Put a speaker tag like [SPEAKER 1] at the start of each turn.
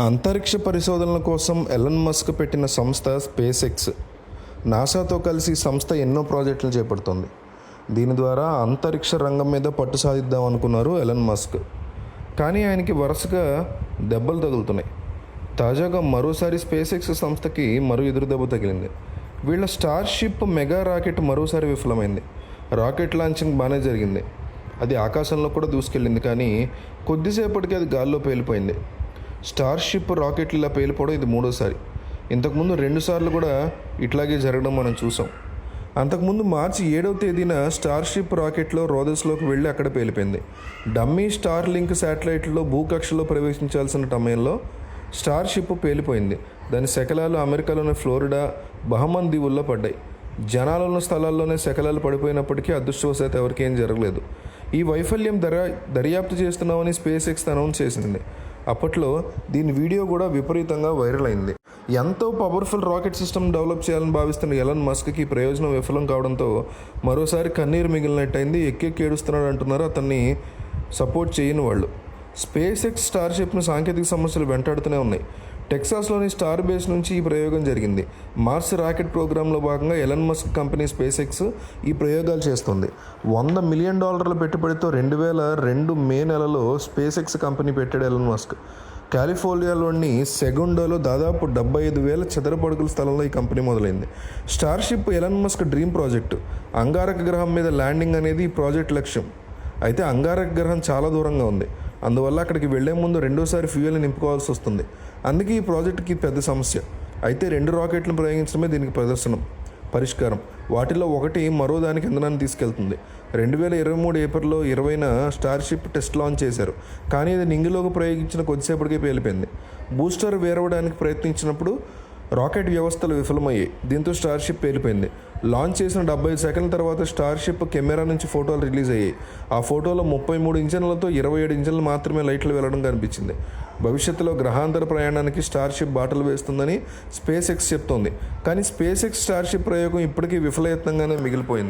[SPEAKER 1] అంతరిక్ష పరిశోధనల కోసం ఎలన్ మస్క్ పెట్టిన సంస్థ స్పేస్ ఎక్స్ నాసాతో కలిసి సంస్థ ఎన్నో ప్రాజెక్టులు చేపడుతోంది. దీని ద్వారా అంతరిక్ష రంగం మీద పట్టు సాధిద్దాం అనుకున్నారు ఎలన్ మస్క్. కానీ ఆయనకి వరుసగా దెబ్బలు తగులుతున్నాయి. తాజాగా మరోసారి స్పేస్ ఎక్స్ సంస్థకి మరో ఎదురు దెబ్బ తగిలింది. వీళ్ళ స్టార్ షిప్ మెగా రాకెట్ మరోసారి విఫలమైంది. రాకెట్ లాంచింగ్ బాగానే జరిగింది. అది ఆకాశంలో కూడా దూసుకెళ్ళింది కానీ కొద్దిసేపటికి అది గాల్లో పేలిపోయింది. స్టార్షిప్ రాకెట్ ఇలా పేలిపోవడం ఇది మూడోసారి. ఇంతకుముందు రెండుసార్లు కూడా ఇట్లాగే జరగడం మనం చూసాం. అంతకుముందు మార్చి ఏడవ తేదీన స్టార్ షిప్ రాకెట్లో రోదస్లోకి వెళ్ళి అక్కడ పేలిపోయింది. డమ్మీ స్టార్ లింక్ శాటిలైట్లో భూకక్షలో ప్రవేశించాల్సిన సమయంలో స్టార్షిప్ పేలిపోయింది. దాని శకలాలు అమెరికాలోని ఫ్లోరిడా బహమన్ దీవుల్లో పడ్డాయి. జనాలు ఉన్న స్థలాల్లోనే శకలాలు పడిపోయినప్పటికీ అదృష్టవశాత్తు ఎవరికేం జరగలేదు. ఈ వైఫల్యం దర్యా దర్యాప్తు చేస్తున్నామని స్పేస్ ఎక్స్ అనౌన్స్ చేసింది. అప్పట్లో దీని వీడియో కూడా విపరీతంగా వైరల్ అయింది. ఎంతో పవర్ఫుల్ రాకెట్ సిస్టమ్ డెవలప్ చేయాలని భావిస్తున్న ఎలన్ మస్క్కి ప్రయోజనం విఫలం కావడంతో మరోసారి కన్నీరు మిగిలినట్టయింది. ఎక్కెక్కి ఏడుస్తున్నాడు అంటున్నారు. అతన్ని సపోర్ట్ చేయని వాళ్ళు. స్పేస్ ఎక్స్ స్టార్షిప్ను సాంకేతిక సమస్యలు వెంటాడుతూనే ఉన్నాయి. టెక్సాస్లోని స్టార్ బేస్ నుంచి ఈ ప్రయోగం జరిగింది. మార్స్ రాకెట్ ప్రోగ్రాంలో భాగంగా Elon Musk company SpaceX ఈ ప్రయోగాలు చేస్తుంది. వంద మిలియన్ డాలర్ల పెట్టుబడితో రెండు వేల రెండు మే నెలలో స్పేస్ ఎక్స్ కంపెనీ పెట్టాడు ఎలన్ మస్క్. కాలిఫోర్నియాలోని సెగుండోలో దాదాపు డెబ్బై ఐదు వేల చదరపడుగుల స్థలంలో ఈ కంపెనీ మొదలైంది. Starship Elon Musk dream project. అంగారక గ్రహం మీద ల్యాండింగ్ అనేది ఈ ప్రాజెక్ట్ లక్ష్యం. అయితే అంగారక గ్రహం చాలా దూరంగా ఉంది. అందువల్ల అక్కడికి వెళ్ళే ముందు రెండోసారి ఫ్యూయల్ నింపుకోవాల్సి వస్తుంది. అందుకే ఈ ప్రాజెక్టుకి పెద్ద సమస్య. అయితే రెండు రాకెట్లను ప్రయోగించడమే దీనికి ప్రదర్శనం. పరిష్కారం. వాటిలో ఒకటి మరో దానికి ఇంధనాన్ని తీసుకెళ్తుంది. రెండు వేల ఇరవై మూడు ఏప్రిల్లో ఇరవైన స్టార్షిప్ టెస్ట్ లాంచ్ చేశారు. కానీ అది నింగిలోకి ప్రయోగించిన కొద్దిసేపటికే పేలిపోయింది. బూస్టర్ వేరవడానికి ప్రయత్నించినప్పుడు రాకెట్ వ్యవస్థలు విఫలమయ్యాయి దీంతో స్టార్షిప్ పేలిపోయింది. లాంచ్ చేసిన డెబ్బై సెకండ్ల తర్వాత స్టార్షిప్ కెమెరా నుంచి ఫోటోలు రిలీజ్ అయ్యాయి ఆ ఫోటోలో ముప్పై మూడు ఇంజన్లతో ఇరవై ఏడు ఇంజన్లు మాత్రమే లైట్లు వెళ్ళడం కనిపించింది. భవిష్యత్తులో గ్రహాంతర ప్రయాణానికి స్టార్షిప్ బాటలు వేస్తుందని స్పేస్ ఎక్స్ చెప్తోంది. కానీ స్పేస్ ఎక్స్ స్టార్షిప్ ప్రయోగం ఇప్పటికీ విఫలయత్నంగానే మిగిలిపోయింది.